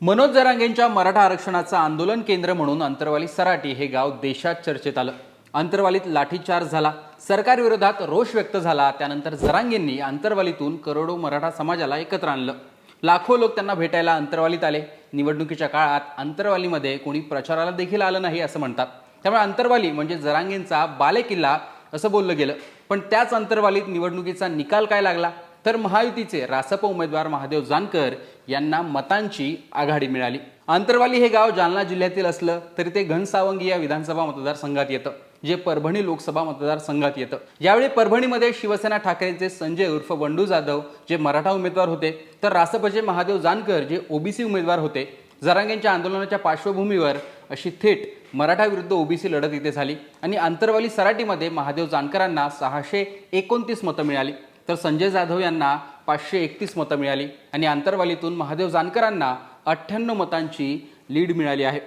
मनोज जरांगेंच्या मराठा आरक्षणाचं आंदोलन केंद्र म्हणून अंतरवाली सराटी हे गाव देशात चर्चेत आलं. अंतरवालीत लाठीचार्ज झाला. सरकारविरोधात रोष व्यक्त झाला. त्यानंतर जरांगेंनी अंतरवालीतून करोडो मराठा समाजाला एकत्र आणलं. लाखो लोक त्यांना भेटायला अंतरवालीत आले. निवडणुकीच्या काळात अंतरवालीमध्ये कोणी प्रचाराला देखील आलं नाही असं म्हणतात. त्यामुळे अंतरवाली म्हणजे जरांगेंचा बालेकिल्ला असं बोललं गेलं. पण त्याच अंतरवालीत निवडणुकीचा निकाल काय लागला? तर महायुतीचे रासप उमेदवार महादेव जानकर यांना मतांची आघाडी मिळाली. अंतरवाली हे गाव जालना जिल्ह्यातील असलं तरी ते घनसावंगी या विधानसभा मतदारसंघात येतं जे परभणी लोकसभा मतदारसंघात येतं. यावेळी परभणीमध्ये शिवसेना ठाकरेंचे संजय उर्फ बंडू जाधव जे मराठा उमेदवार होते तर रासपचे महादेव जानकर जे ओबीसी उमेदवार होते जरांगेंच्या आंदोलनाच्या पार्श्वभूमीवर अशी थेट मराठा विरुद्ध ओबीसी लढत इथे झाली आणि अंतरवाली सराटीमध्ये महादेव जानकरांना सहाशे एकोणतीस मतं मिळाली. तर संजय जाधव यांना पाचशे एकतीस मतं मिळाली आणि अंतरवालीतून महादेव जानकरांना अठ्ठ्याण्णव मतांची लीड मिळाली आहे.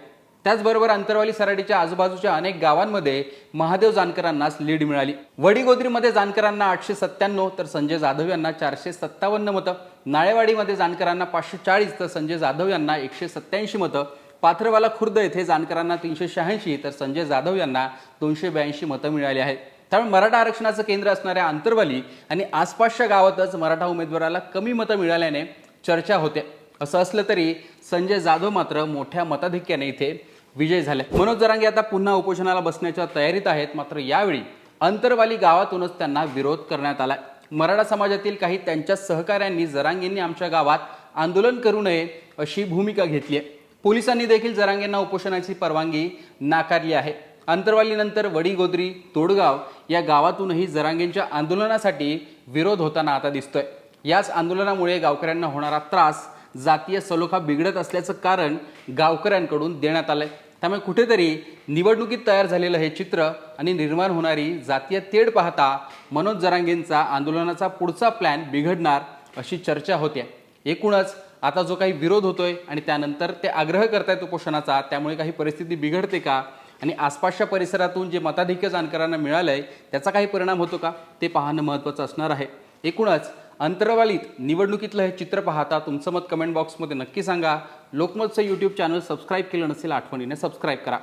त्याचबरोबर अंतरवाली सराटीच्या आजूबाजूच्या अनेक गावांमध्ये महादेव जानकरांनाच लीड मिळाली. वडीगोद्रीमध्ये जानकरांना आठशे सत्त्याण्णव तर संजय जाधव यांना चारशे सत्तावन्न मतं. नाळेवाडीमध्ये जानकरांना पाचशे चाळीस तर संजय जाधव यांना एकशे सत्त्याऐंशी मतं. पाथरवाला खुर्द येथे जानकरांना तीनशे शहाऐंशी तर संजय जाधव यांना दोनशे ब्याऐंशी मतं मिळाली आहेत. त्यामुळे मराठा आरक्षणाचं केंद्र असणाऱ्या आंतरवाली आणि आसपासच्या गावातच मराठा उमेदवाराला कमी मतं मिळाल्याने चर्चा होते. असं असलं तरी संजय जाधव मात्र मोठ्या मताधिक्याने इथे विजय झाले. मनोज जरांगे आता पुन्हा उपोषणाला बसण्याच्या तयारीत आहेत. मात्र यावेळी अंतरवाली गावातूनच त्यांना विरोध करण्यात आला मराठा समाजातील काही त्यांच्या सहकाऱ्यांनी जरांगेंनी आमच्या गावात आंदोलन करू नये अशी भूमिका घेतली आहे. पोलिसांनी देखील जरांगेंना उपोषणाची परवानगी नाकारली आहे. अंतरवालीनंतर वडीगोद्री तोडगाव या गावातूनही जरांगेंच्या आंदोलनासाठी विरोध होताना आता दिसतोय. याच आंदोलनामुळे गावकऱ्यांना होणारा त्रास जातीय सलोखा बिघडत असल्याचं कारण गावकऱ्यांकडून देण्यात आलंय. त्यामुळे कुठेतरी निवडणुकीत तयार झालेलं हे चित्र आणि निर्माण होणारी जातीय तेढ पाहता मनोज जरांगेंचा आंदोलनाचा पुढचा प्लॅन बिघडणार अशी चर्चा होत्या. एकूणच आता जो काही विरोध होतोय आणि त्यानंतर ते आग्रह करतायत उपोषणाचा त्यामुळे काही परिस्थिती बिघडते का? आणि आसपासच्या परिसरातून जे मताधिक्य जानकरांना आहे त्याचा काही परिणाम होतो का? ते पाहणं महत्त्वाचं असणार आहे. एकूणच अंतरवालीत निवडणुकीतलं हे चित्र पाहता तुमचं मत कमेंट बॉक्समध्ये नक्की सांगा. लोकमतचं यूट्यूब चॅनल सबस्क्राईब केलं नसेल आठवणीने सबस्क्राईब करा.